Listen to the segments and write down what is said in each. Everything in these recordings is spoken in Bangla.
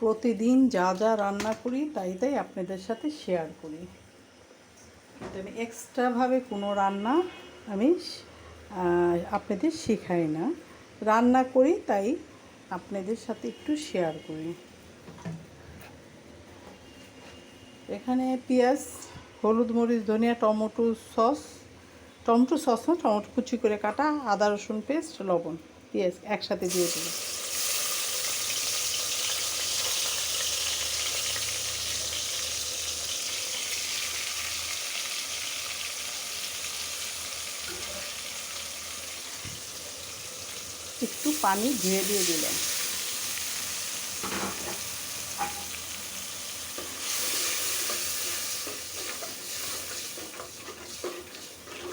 প্রতিদিন যা যা রান্না করি, তাই তাই আপনাদের সাথে শেয়ার করি। আমি এক্সট্রাভাবে কোনো রান্না আমি আপনাদের শেখাই না। রান্না করি, তাই আপনাদের সাথে একটু শেয়ার করি। এখানে পেঁয়াজ, হলুদ, মরিচ, ধনিয়া, টমেটো সস। টমেটো সস না, টমেটো কুচি করে কাটা, আদা, রসুন পেস্ট, লবণ, পেঁয়াজ একসাথে দিয়ে দেবো। একটু পানি ধুয়ে দিয়ে দিলাম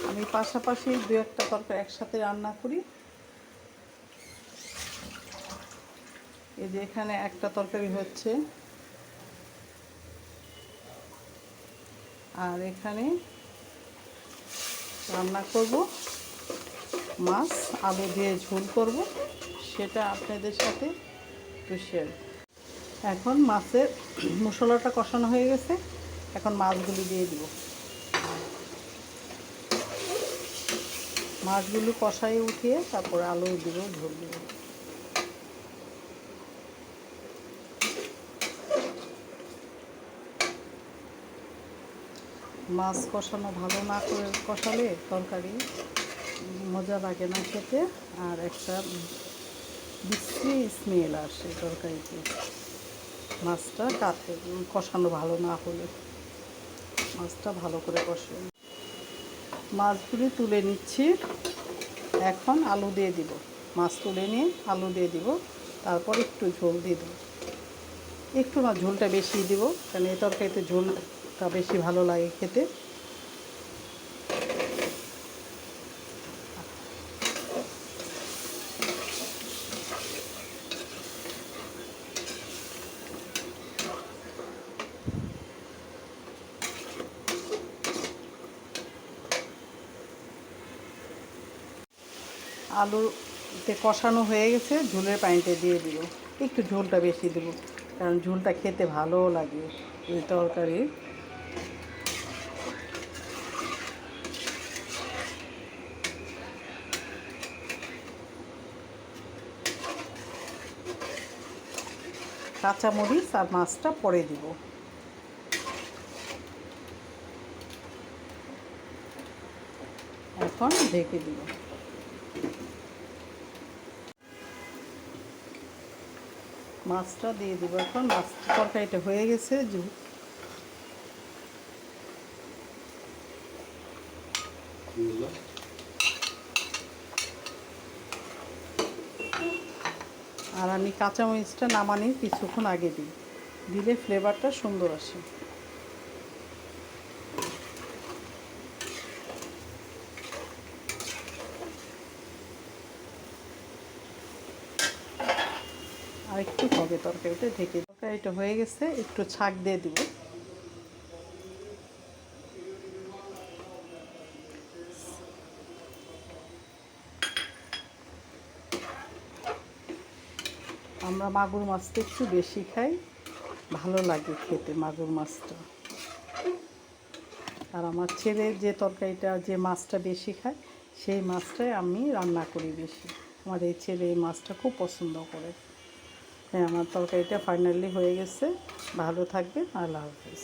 আমি পাশাপাশি দু একটা তরকারি একসাথে রান্না করি। এই যে এখানে একটা তরকারি হচ্ছে। আর এখানে রান্না করব। মাছ, আলু দিয়ে ঝোল করব, সেটা আপনাদের সাথে একটু শেয়ার এখন মাছের মশলাটা কষানো হয়ে গেছে, এখন মাছগুলি দিয়ে দিব। মাছগুলো কষাই উঠিয়ে তারপর আলু দিব, ঝোল দিব। মাছ কষানো ভালো না করে কষালে তরকারি মজা লাগে না খেতে। আর একটা বিশ্রী স্মেল আসে তরকারিতে। মাছটা কাটতে কষানো ভালো না হলে। মাছটা ভালো করে কষে। মাছগুলি তুলে নিচ্ছি। এখন আলু দিয়ে দিব। মাছ তুলে নিয়ে আলু দিয়ে দিব। তারপর একটু ঝোল দিয়ে দেবো। একটু না ঝোলটা বেশি দিব, কারণ এই তরকারিতে ঝোলটা বেশি ভালো লাগে খেতে। আলুতে কষানো হয়ে গেছে, ঝোলের পানিতে দিয়ে দিব। একটু ঝোলটা বেশি দেবো, কারণ ঝোলটা খেতে ভালোও লাগে এই তরকারি। কাঁচামরিচ আর মাছটা পরে দিব। এখন ঢেকে দিব। মাছটা দিয়ে দেব এখন। মাছ তরকারিটা হয়ে গেছে আর আমি কাঁচামরিচটা নামানি কিছুক্ষণ আগে দিই। দিলে ফ্লেভারটা সুন্দর আসে। আর একটু হবে তরকারিটা, ঢেকে তরকারিটা হয়ে গেছে, একটু ছাক দিয়ে দিব। আমরা মাগুর মাছটা একটু বেশি খাই, ভালো লাগে খেতে মাগুর মাছটা। আর আমার ছেলে যে তরকারিটা, যে মাছটা বেশি খায়, সেই মাছটাই আমি রান্না করি বেশি। আমার এই ছেলে এই মাছটা খুব পছন্দ করে। হ্যাঁ আমার তরকারিটা ফাইনালি হয়ে গেছে। ভালো থাকবেন আল্লাহ হাফিজ।